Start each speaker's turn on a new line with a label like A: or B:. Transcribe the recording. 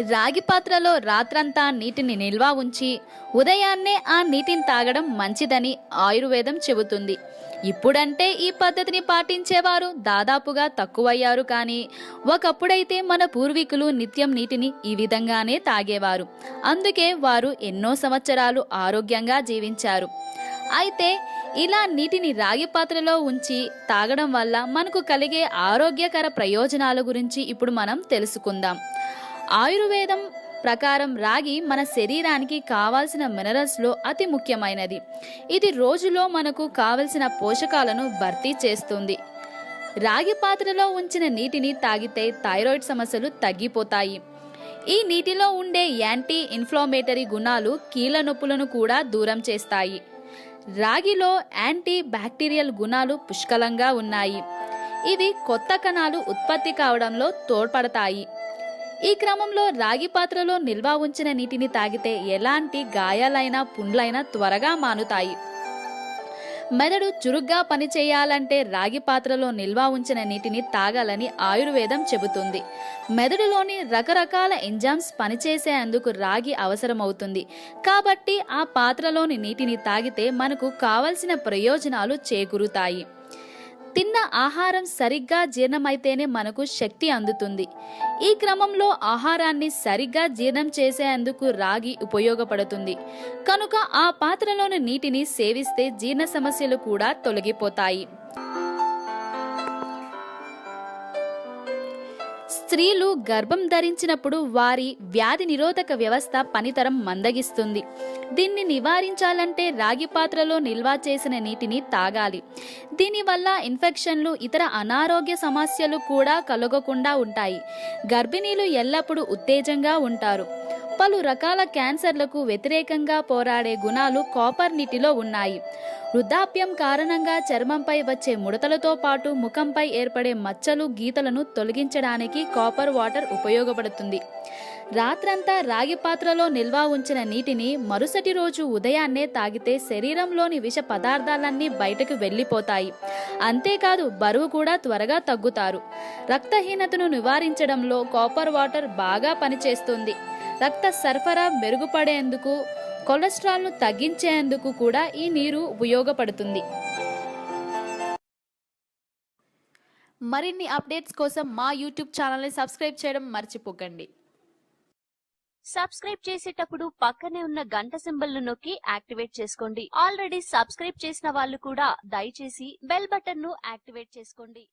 A: రాగి పాత్రలో రాత్రంతా నీటిని నిల్వ ఉంచి ఉదయాన్నే ఆ నీటిని తాగడం మంచిదని ఆయుర్వేదం చెబుతుంది. ఇప్పుడంటే ఈ పద్ధతిని పాటించేవారు దాదాపుగా తక్కువయ్యారు కానీ ఒకప్పుడైతే మన పూర్వీకులు నిత్యం నీటిని ఈ విధంగానే తాగేవారు. అందుకే వారు ఎన్నో సంవత్సరాలు ఆరోగ్యంగా జీవించారు. అయితే ఇలా నీటిని రాగి పాత్రలో ఉంచి తాగడం వల్ల మనకు కలిగే ఆరోగ్యకర ప్రయోజనాల గురించి ఇప్పుడు మనం తెలుసుకుందాం. ఆయుర్వేదం ప్రకారం రాగి మన శరీరానికి కావాల్సిన మినరల్స్లో అతి ముఖ్యమైనది. ఇది రోజులో మనకు కావలసిన పోషకాలను భర్తీ చేస్తుంది. రాగి పాత్రలో ఉంచిన నీటిని తాగితే థైరాయిడ్ సమస్యలు తగ్గిపోతాయి. ఈ నీటిలో ఉండే యాంటీ ఇన్ఫ్లమేటరీ గుణాలు కీళ్ళ నొప్పులను కూడా దూరం చేస్తాయి. రాగిలో యాంటీ బ్యాక్టీరియల్ గుణాలు పుష్కలంగా ఉన్నాయి. ఇవి కొత్త కణాలు ఉత్పత్తి కావడంలో తోడ్పడతాయి. ఈ క్రమంలో రాగి పాత్రలో నిల్వ ఉంచిన నీటిని తాగితే ఎలాంటి గాయాలైనా పుండ్లైనా త్వరగా మానుతాయి. మెదడు చురుగ్గా పనిచేయాలంటే రాగి పాత్రలో నిల్వ ఉంచిన నీటిని తాగాలని ఆయుర్వేదం చెబుతుంది. మెదడులోని రకరకాల ఎంజామ్స్ పనిచేసేందుకు రాగి అవసరమవుతుంది. కాబట్టి ఆ పాత్రలోని నీటిని తాగితే మనకు కావలసిన ప్రయోజనాలు చేకూరుతాయి. తిన్న ఆహారం సరిగ్గా జీర్ణమైతేనే మనకు శక్తి అందుతుంది. ఈ క్రమంలో ఆహారాన్ని సరిగ్గా జీర్ణం చేసేందుకు రాగి ఉపయోగపడుతుంది. కనుక ఆ పాత్రలోని నీటిని సేవిస్తే జీర్ణ సమస్యలు కూడా తొలగిపోతాయి. స్త్రీలు గర్భం ధరించినప్పుడు వారి వ్యాధి నిరోధక వ్యవస్థ పనితరం మందగిస్తుంది. దీన్ని నివారించాలంటే రాగి పాత్రలో నిల్వ చేసిన నీటిని తాగాలి. దీనివల్ల ఇన్ఫెక్షన్లు ఇతర అనారోగ్య సమస్యలు కూడా కలగకుండా ఉంటాయి. గర్భిణీలు ఎల్లప్పుడూ ఉత్తేజంగా ఉంటారు. పలు రకాల క్యాన్సర్లకు వ్యతిరేకంగా పోరాడే గుణాలు కాపర్ నీటిలో ఉన్నాయి. వృద్ధాప్యం కారణంగా చర్మంపై వచ్చే ముడతలతో పాటు ముఖంపై ఏర్పడే మచ్చలు గీతలను తొలగించడానికి కాపర్ వాటర్ ఉపయోగపడుతుంది. రాత్రంతా రాగి పాత్రలో నిల్వ ఉంచిన నీటిని మరుసటి రోజు ఉదయాన్నే తాగితే శరీరంలోని విష పదార్థాలన్నీ బయటకు వెళ్ళిపోతాయి. అంతేకాదు బరువు కూడా త్వరగా తగ్గుతారు. రక్తహీనతను నివారించడంలో కాపర్ వాటర్ బాగా పనిచేస్తుంది. రక్త సరఫరా మెరుగుపడేందుకు కొలెస్ట్రాల్ను తగ్గించేందుకు కూడా ఈ నీరు ఉపయోగపడుతుంది. మరిన్ని అప్డేట్స్ కోసం మా యూట్యూబ్ ఛానల్ని సబ్స్క్రైబ్ చేయడం మర్చిపోకండి.
B: సబ్స్క్రైబ్ చేసేటప్పుడు పక్కనే ఉన్న గంట సింబల్ను నొక్కి యాక్టివేట్ చేసుకోండి. ఆల్రెడీ సబ్స్క్రైబ్ చేసిన వాళ్ళు కూడా దయచేసి బెల్ బటన్ను యాక్టివేట్ చేసుకోండి.